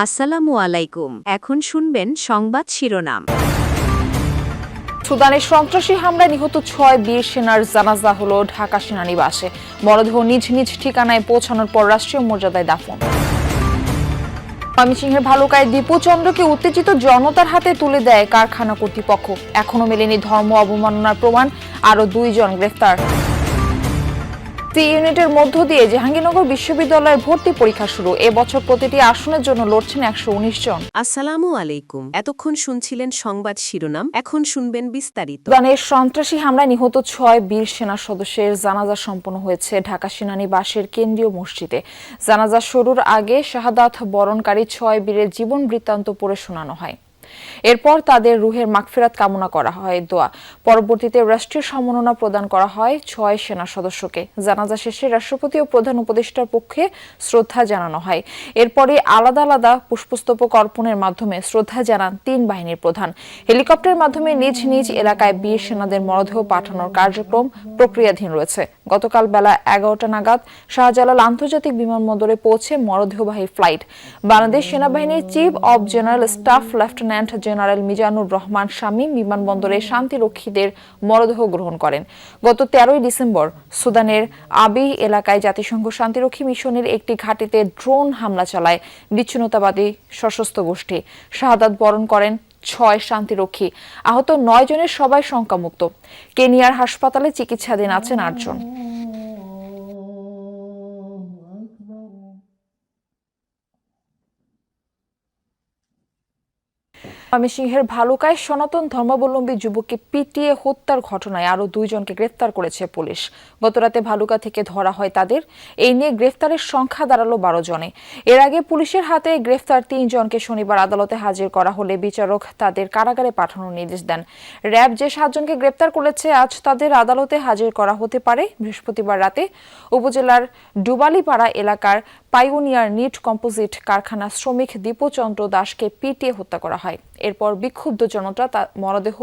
আসসালামু আলাইকুম। এখন শুনবেন সংবাদ শিরোনাম। সুদানের সন্ত্রাসী হামলায় নিহত ছয় বীর সেনার জানাজা হল ঢাকা সেনানিবাসে। মরদেহ নিজ নিজ ঠিকানায় পৌঁছানোর পর রাষ্ট্রীয় মর্যাদায় দাফন। ময়মনসিংহের ভালুকায় দীপু চন্দ্রকে উত্তেজিত জনতার হাতে তুলে দেয় কারখানা কর্তৃপক্ষ। এখনও মেলেনি ধর্ম অবমাননার প্রমাণ, আরও দুইজন গ্রেফতার। সি ইউনিটের মধ্য দিয়ে জাহাঙ্গীরনগর বিশ্ববিদ্যালয়ের ভর্তি পরীক্ষা শুরু। এবছর প্রতিটি আসনের জন্য লড়ছেন একশো উনিশ জন। আসসালামু আলাইকুম। এতক্ষণ শুনছিলেন সংবাদ শিরোনাম এখন শুনবেন বিস্তারিত। সুদানের সন্ত্রাসী হামলায় নিহত ছয় বীর সেনা সদস্যের জানাজা সম্পন্ন হয়েছে ঢাকা সেনানিবাসের কেন্দ্রীয় মসজিদে। জানাজা শুরুর আগে শাহাদাত বরণকারী ছয় বীরের জীবন বৃত্তান্ত পড়ে শোনানো হয়। এরপর তাদের রুহের মাগফিরাত কামনা করা হয়, দোয়া। পরবর্তীতে রাষ্ট্রীয় সম্মাননা প্রদান করা হয় ছয় সেনা সদস্যকে। জানাজা শেষে রাষ্ট্রপতি ও প্রধান উপদেষ্টার পক্ষে শ্রদ্ধা জানানো হয়। এরপরে আলাদা আলাদা পুষ্পস্তবক অর্পণের মাধ্যমে শ্রদ্ধা জানান তিন বাহিনীর প্রধান। হেলিকপ্টারের মাধ্যমে নিজ নিজ এলাকায় বীর সেনাদের মরদেহ পাঠানোর কার্যক্রম প্রক্রিয়াধীন রয়েছে। গতকাল বেলা এগারোটা নাগাদ শাহজালাল আন্তর্জাতিক বিমানবন্দরে পৌঁছে মরদেহবাহী ফ্লাইট। বাংলাদেশ সেনাবাহিনীর chief of general staff lieutenant general Mizanur Rahman Shamim বিমানবন্দরে শান্তিরক্ষীদের মরদেহ গ্রহণ করেন। গত তেরোই ডিসেম্বর সুদানের আবি এলাকায় জাতিসংঘ শান্তিরক্ষী মিশনের একটি ঘাঁটিতে ড্রোন হামলা চালায় বিচ্ছিন্নতাবাদী সশস্ত্র গোষ্ঠী। শাহাদাত বরণ করেন ছয় শান্তিরক্ষী। আহত নয় জনের সবাই শঙ্কামুক্ত। কেনিয়ার হাসপাতালে চিকিৎসাধীন আছেন আটজন। ময়মনসিংহের ভালুকায় সনাতন ধর্মাবলম্বী যুবককে পিটিয়ে হত্যার ঘটনায় আরও দুইজনকে গ্রেফতার করেছে পুলিশ। গতরাতে ভালুকা থেকে ধরা হয় তাদের। এই নিয়ে গ্রেফতারের সংখ্যা দাঁড়াল বারো জনে। এর আগে পুলিশের হাতে গ্রেফতার তিনজনকে শনিবার আদালতে হাজির করা হলে বিচারক তাদের কারাগারে পাঠানোর নির্দেশ দেন। র্যাব যে সাতজনকে গ্রেপ্তার করেছে, আজ তাদের আদালতে হাজির করা হতে পারে। বৃহস্পতিবার রাতে উপজেলার ডুবালিপাড়া এলাকার পাইওনিয়ার নিট কম্পোজিট কারখানা শ্রমিক দীপচন্দ্র দাসকে পিটিয়ে হত্যা করা হয়। এরপর বিক্ষুব্ধ জনতা তার মরদেহ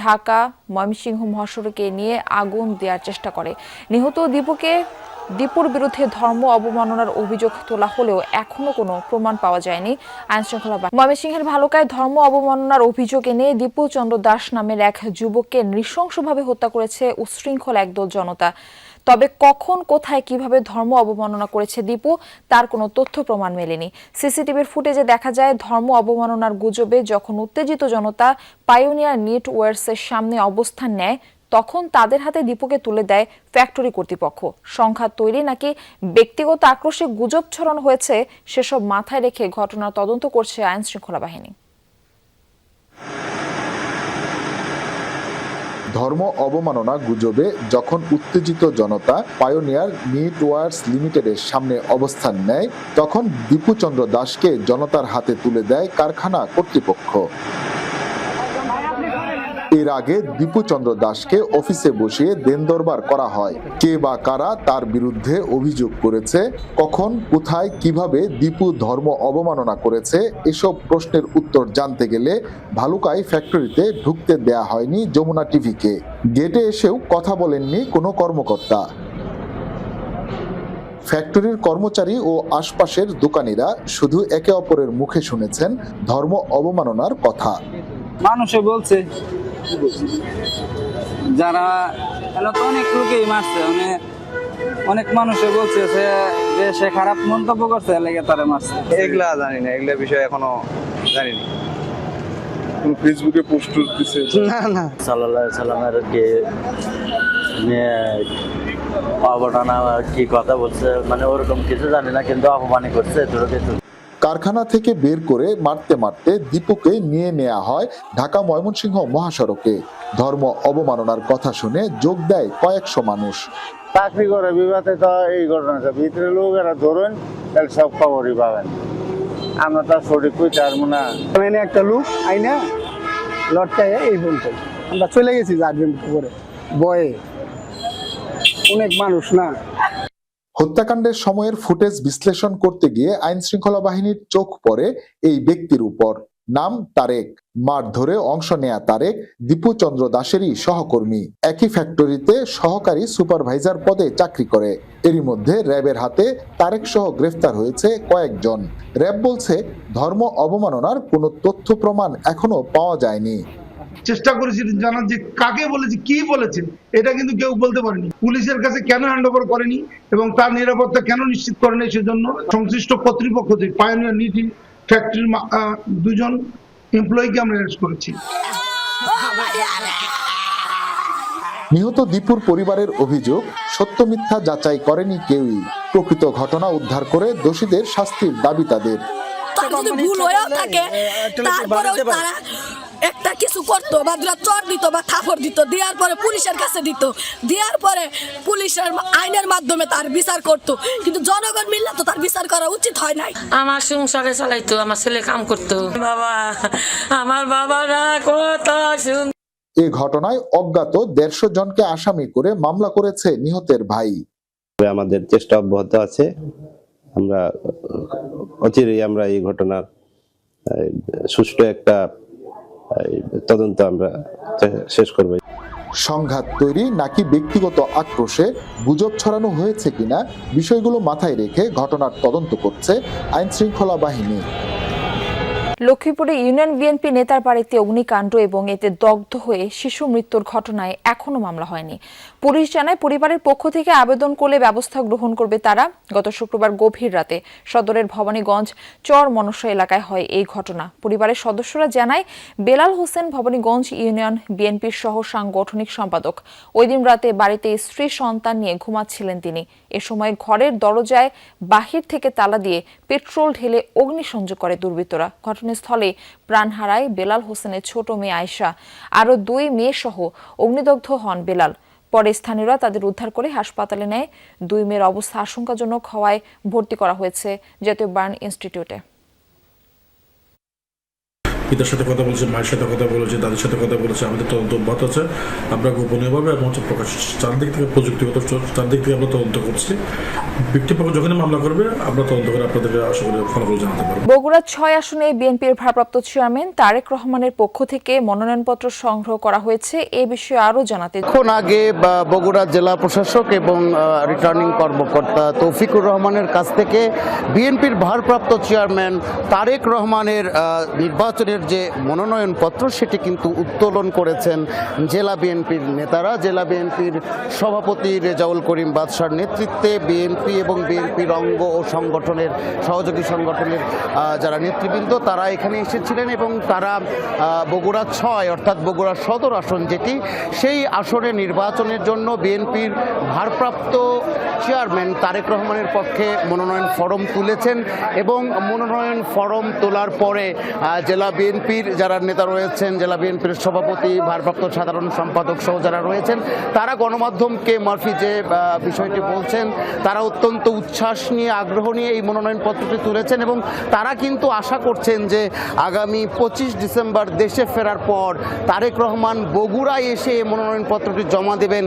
ঢাকা, ময়মনসিংহ মহাসড়কে নিয়ে আগুন দেওয়ার চেষ্টা করে। নিহত দীপুকে দীপুর বিরুদ্ধে ধর্ম অবমাননার অভিযোগ তোলা হলেও এখনও কোনো প্রমাণ পাওয়া যায়নি। আইন শৃঙ্খলা ময়মনসিংহের ভালুকায় ধর্ম অবমাননার অভিযোগ এনে দীপু চন্দ্র দাস নামের এক যুবককে নৃশংসভাবে হত্যা করেছে উচ্ছৃঙ্খল একদল জনতা। তবে কখন, কোথায়, কীভাবে ধর্ম অবমাননা করেছে দীপু, তার কোনো তথ্য প্রমাণ মেলেনি। সিসিটিভির ফুটেজে দেখা যায়, ধর্ম অবমাননার গুজবে যখন উত্তেজিত জনতা পায়োনিয়ার নিট ওয়ার্সের সামনে অবস্থান নেয়, তখন তাদের হাতে দীপুকে তুলে দেয় ফ্যাক্টরি কর্তৃপক্ষ। সংখ্যা তৈরি নাকি ব্যক্তিগত আক্রোশে গুজব ছড়ানো হয়েছে, সেসব মাথায় রেখে ঘটনার তদন্ত করছে আইন শৃঙ্খলা বাহিনী। ধর্ম অবমাননা গুজবে যখন উত্তেজিত জনতা পায়োনিয়ার নেটওয়ার্কস লিমিটেডের সামনে অবস্থান নেয়, তখন দীপুচন্দ্র দাসকে জনতার হাতে তুলে দেয় কারখানা কর্তৃপক্ষ। এর আগে দীপুচন্দ্র দাসকে অফিসে বসিয়ে দেন দরবার করা হয়। কে বা কারা তার বিরুদ্ধে অভিযোগ করেছে, কখন, কোথায়, কীভাবে দীপু ধর্ম অবমাননা করেছে, এসব প্রশ্নের উত্তর জানতে গেলে ভালুকাই ফ্যাক্টরিতে ঢুকতে দেয়া হয়নি যমুনা টিভিকে। গেটে এসেও কথা বলেননি কোনো কর্মকর্তা। ফ্যাক্টরির কর্মচারী ও আশপাশের দোকানিরা শুধু একে অপরের মুখে শুনেছেন ধর্ম অবমাননার কথা। মানুষে বলছে যারা এলো তো অনেক লোকেই মারছে মানে অনেক মানুষে বলছে যে সে খারাপ মন্তব্য করছে লেগে তারা মারছে। এগুলা জানি না এগুলা বিষয়ে এখনও জানি না। ফেসবুকে পোস্ট দিছে? না না। সাল্লামের কি নিয়ে অবদানা কি কথা বলছে মানে ওরকম কিছু জানি না কিন্তু অপমানি করছে কিছু কারখানা থেকে বের করে মারতে মারতে দীপুকে নিয়ে নেওয়া হয় ঢাকা ময়মনসিংহ মহাসড়কে। ধর্ম অবমাননার কথা শুনে যোগ দেয় কয়েকশো মানুষ। চাকরি করে বিবাদে তো এই ঘটনাটা ভিতরে লোকেরা ধরুন তাহলে সব খবরই পাবেন। আমরা তো আর সঠিক কইতে পারব না। এনে একটা লোক আইনা লটকায় এই বলতো আমরা চলে গেছি জাগরেন করে। বয়ে। অনেক মানুষ না। হত্যাকাণ্ডের সময়ের ফুটেজ বিশ্লেষণ করতে গিয়ে আইন শৃঙ্খলা বাহিনীর চোখ পড়ে এই ব্যক্তির উপর। নাম তারেক মারধরে অংশ নেয়া তারেক দীপু চন্দ্র দাসেরই সহকর্মী। একই ফ্যাক্টরিতে সহকারী সুপারভাইজার পদে চাকরি করে। এরই মধ্যে র্যাবের হাতে তারেক সহ গ্রেফতার হয়েছে কয়েকজন। র্যাব বলছে, ধর্ম অবমাননার কোনো তথ্য প্রমাণ এখনও পাওয়া যায়নি। চেষ্টা করেছিলেন জানার যে কাকে বলেছে কি বলেছেন এটা কিন্তু কেউ বলতে পারেনি। পুলিশের কাছে কেন হ্যান্ড ওভার করেনি এবং তার নিরাপত্তা কেন নিশ্চিত করেনি সেজন্য সংশ্লিষ্ট কর্তৃপক্ষ থেকে পায়োনিয়ার নিটি ফ্যাক্টরির দুজন এমপ্লয়িকে আমরা অ্যারেস্ট করেছি। নিহত দীপুর পরিবারের অভিযোগ সত্য মিথ্যা যাচাই করেনি কেউই। প্রকৃত ঘটনা উদ্ধার করে দোষীদের শাস্তির দাবি তাদের। তার ভুল হয়েও থাকে তারপরেও তারা একটা কিছু করতো বা দুটা চর দিত বা থাপড় দিত দেওয়ার পরে পুলিশের কাছে দিত। দেওয়ার পরে পুলিশের আইনের মাধ্যমে তার বিচার করত। কিন্তু জনগণ মিললে তো তার বিচার করা উচিত হয় নাই। আমার সংসারে চালাইতো আমার ছেলে কাম করতো। বাবা আমার বাবারা কত সুন্দর। এ ঘটনায় অজ্ঞাত দেড়শো জনকে আসামি করে মামলা করেছে নিহতের ভাই। আমাদের চেষ্টা অব্যাহত আছে। আমরা অচিরেই আমরা এই ঘটনার সুষ্ঠু একটা তদন্ত আমরা শেষ করব। সংঘাত তৈরি নাকি ব্যক্তিগত আক্রোশে গুজব ছড়ানো হয়েছে কিনা বিষয়গুলো মাথায় রেখে ঘটনার তদন্ত করছে আইন শৃঙ্খলা বাহিনী। লক্ষ্মীপুরে ইউনিয়ন বিএনপি নেতার বাড়িতে অগ্নিকাণ্ড এবং এতে দগ্ধ হয়ে শিশু মৃত্যুর ঘটনায় এখনও মামলা হয়নি। পুলিশ জানায়, পরিবারের পক্ষ থেকে আবেদন করলে ব্যবস্থা গ্রহণ করবে তারা। গত শুক্রবার গভীর রাতে সদরের ভবানীগঞ্জ চর মনসা এলাকায় হয় এই ঘটনা। পরিবারের সদস্যরা জানায়, বেলাল হোসেন ভবানীগঞ্জ ইউনিয়ন বিএনপির সহ সাংগঠনিক সম্পাদক। ওই দিন রাতে বাড়িতে স্ত্রী সন্তান নিয়ে ঘুমাচ্ছিলেন তিনি। এ সময় ঘরের দরজায় বাহির থেকে তালা দিয়ে পেট্রোল ঢেলে অগ্নিসংযোগ করে দুর্বৃত্তরা। ঘটনাস্থলে প্রাণ হারায় বেলাল হোসেনের ছোট মেয়ে আয়সা আরও দুই মেয়ে সহ অগ্নিদগ্ধ হন বেলাল। পরে স্থানীয়রা তাদের উদ্ধার করে হাসপাতালে নেয়। দুই মেয়ের অবস্থা আশঙ্কাজনক হওয়ায় ভর্তি করা হয়েছে জাতীয় বার্ন ইনস্টিটিউটে। পিতার সাথে কথা বলেছে মায়ের সাথে কথা বলেছে দাদির সাথে কথা বলেছে আমাদের তদন্ত অব্যাহত আছে। আমরা গোপনীয়ভাবে এবং হচ্ছে প্রকাশ চারদিক থেকে প্রযুক্তিগত চারদিক থেকে আমরা তদন্ত করছি। ব্যক্তিপক্ষ যখনই মামলা করবে আমরা তদন্ত করে আপনাদেরকে আশা করি ফলাফল জানাতে পারব। বগুড়া ছয় আসনে বিএনপির ভারপ্রাপ্ত চেয়ারম্যান তারেক রহমানের পক্ষ থেকে মনোনয়নপত্র সংগ্রহ করা হয়েছে। এ বিষয়ে আরও জানাতে এখন আগে বা, বগুড়া জেলা প্রশাসক এবং রিটার্নিং কর্মকর্তা তৌফিকুর রহমানের কাছ থেকে বিএনপির ভারপ্রাপ্ত চেয়ারম্যান তারেক রহমানের নির্বাচনের যে মনোনয়নপত্র সেটি কিন্তু উত্তোলন করেছেন জেলা বিএনপির নেতারা। জেলা বিএনপির সভাপতি রেজাউল করিম বাদশার নেতৃত্বে বিএনপি এবং বিএনপির অঙ্গ ও সংগঠনের সহযোগী সংগঠনের যারা নেতৃবৃন্দ, তারা এখানে এসেছিলেন এবং তারা বগুড়া ছয় অর্থাৎ বগুড়া সদর আসন যেটি, সেই আসনে নির্বাচনের জন্য বিএনপির ভারপ্রাপ্ত চেয়ারম্যান তারেক রহমানের পক্ষে মনোনয়ন ফরম তুলেছেন এবং মনোনয়ন ফরম তোলার পরে জেলা বিএনপির যারা নেতা রয়েছেন, জেলা বিএনপির সভাপতি, ভারপ্রাপ্ত সাধারণ সম্পাদক সহ যারা রয়েছেন, তারা গণমাধ্যমকে মারফি যে বিষয়টি বলছেন, তারা অত্যন্ত উচ্ছ্বাস নিয়ে, আগ্রহ নিয়ে এই মনোনয়নপত্রটি তুলেছেন এবং তারা কিন্তু আশা করছেন যে আগামী পঁচিশ ডিসেম্বর দেশে ফেরার পর তারেক রহমান বগুড়ায় এসে এই মনোনয়নপত্রটি জমা দেবেন।